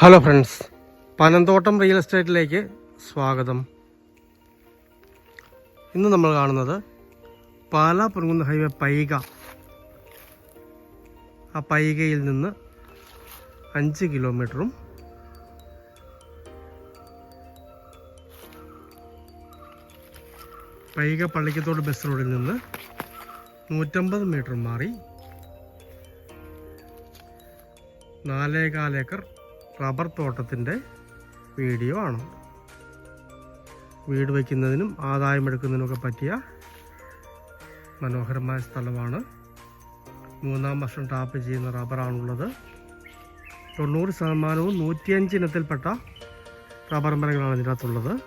Hello friends Panamthottam real എസ്റ്റേറ്റിലേക്ക് സ്വാഗതം. ഇന്ന് നമ്മൾ കാണുന്നത് പാലാ പൊൻകുന്ന് ഹൈവേ പൈക. ആ പൈകയിൽ നിന്ന് അഞ്ച് കിലോമീറ്ററും പൈക പള്ളിക്കത്തോട് ബസ് റോഡിൽ നിന്ന് നൂറ്റമ്പത് മീറ്റർ മാറി നാലേകാൽ ഏക്കർ റബ്ബർ തോട്ടത്തിന്റെ വീഡിയോ ആണ്. വീട് വയ്ക്കുന്നതിനും ആദായമെടുക്കുന്നതിനുമൊക്കെ പറ്റിയ മനോഹരമായ സ്ഥലമാണ്. മൂന്നാം വർഷം ടാപ്പ് ചെയ്യുന്ന റബ്ബറാണുള്ളത്. തൊണ്ണൂറ് ശതമാനവും നൂറ്റിയഞ്ച് ഇനത്തിൽപ്പെട്ട റബ്ബർ മരങ്ങളാണ് ഇതിനകത്തുള്ളത്.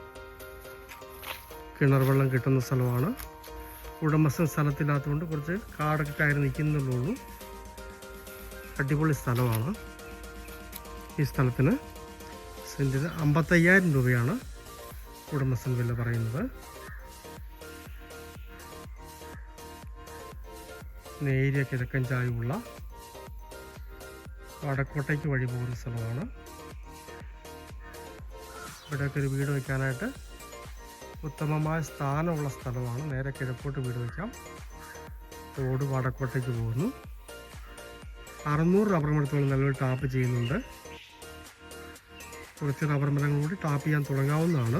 കിണർ വെള്ളം കിട്ടുന്ന സ്ഥലമാണ്. ഉടമസ്ഥൻ സ്ഥലത്തില്ലാത്തതുകൊണ്ട് കുറച്ച് കാടൊക്കെ കയറി നിൽക്കുന്നുള്ളൂ അടിപൊളി സ്ഥലമാണ്. ഈ സ്ഥലത്തിന് സെന്റിന് അമ്പത്തയ്യായിരം രൂപയാണ് ഉടമസ്ഥൻ വില പറയുന്നത്. നേരിയ കിഴക്കൻ ചായവുള്ള വടക്കോട്ടയ്ക്ക് വഴി പോകുന്ന സ്ഥലമാണ്. ഇവിടെയൊക്കെ ഒരു വീട് വയ്ക്കാനായിട്ട് ഉത്തമമായ സ്ഥാനമുള്ള സ്ഥലമാണ്. നേരെ കിഴക്കോട്ട് വീട് വയ്ക്കാം റോഡ് വടക്കോട്ടേക്ക് പോകുന്നു. അറുന്നൂറ് റബ്ബർ മരത്തോളം നല്ലൊരു ടാപ്പ് ചെയ്യുന്നുണ്ട്. കുറച്ച് റബ്ബർ മരങ്ങൾ കൂടി ടാപ്പ് ചെയ്യാൻ തുടങ്ങാവുന്നതാണ്.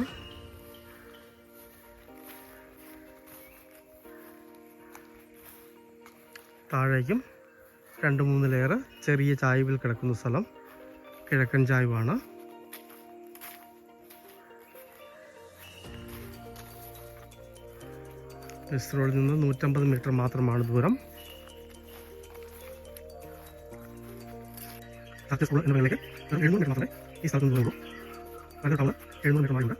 താഴേക്കും രണ്ട് മൂന്ന് ലെയർ ചെറിയ ചായ്വിൽ കിടക്കുന്ന സ്ഥലം കിഴക്കൻ ചായ്വാണ്. ബസ് നിന്ന് നൂറ്റമ്പത് മീറ്റർ മാത്രമാണ് ദൂരം. എഴുന്നൂറ് മീറ്റർ മാത്രമേ ഈ സ്ഥലത്ത് നിന്ന് ഉള്ളൂ നല്ല ടൗൺ എഴുന്നൂറ് മീറ്റർ മാറി ഉണ്ട്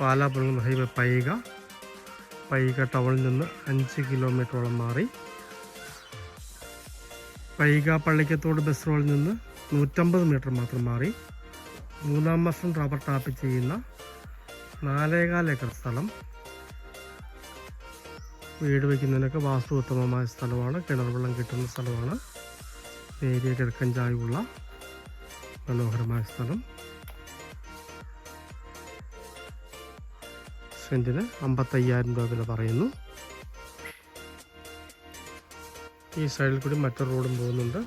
പാലാപുരം ഹൈവേ പൈക. പൈക ടൗണിൽ നിന്ന് അഞ്ച് കിലോമീറ്ററോളം മാറി. പൈക പള്ളിക്കത്തോട് ബസ് റോഡിൽ നിന്ന് നൂറ്റമ്പത് മീറ്റർ മാത്രം മാറി. മൂന്നാം വർഷം റബ്ബർ ടാപ്പ് ചെയ്യുന്ന നാലേകാൽ ഏക്കർ സ്ഥലം. വീട് വയ്ക്കുന്നതിനൊക്കെ വാസ്തു ഉത്തമമായ സ്ഥലമാണ്. കിണർ വെള്ളം കിട്ടുന്ന സ്ഥലമാണ്. നേരിയ കിഴക്കൻ ചായവുള്ള മനോഹരമായ സ്ഥലം. സെന്റിന് അമ്പത്തയ്യായിരം രൂപ വില പറയുന്നു. ഈ സൈഡിൽ കൂടി മറ്റൊരു റോഡും പോകുന്നുണ്ട്.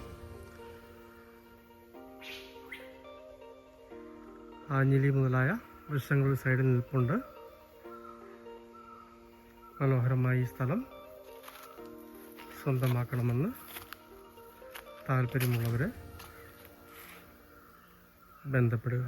ആഞ്ഞിലി മുതലായ വൃക്ഷങ്ങൾ സൈഡിൽ നിൽപ്പുണ്ട്. മനോഹരമായ ഈ സ്ഥലം സ്വന്തമാക്കണമെന്ന് താല്പര്യമുള്ളവരെ ബന്ധപ്പെടുക.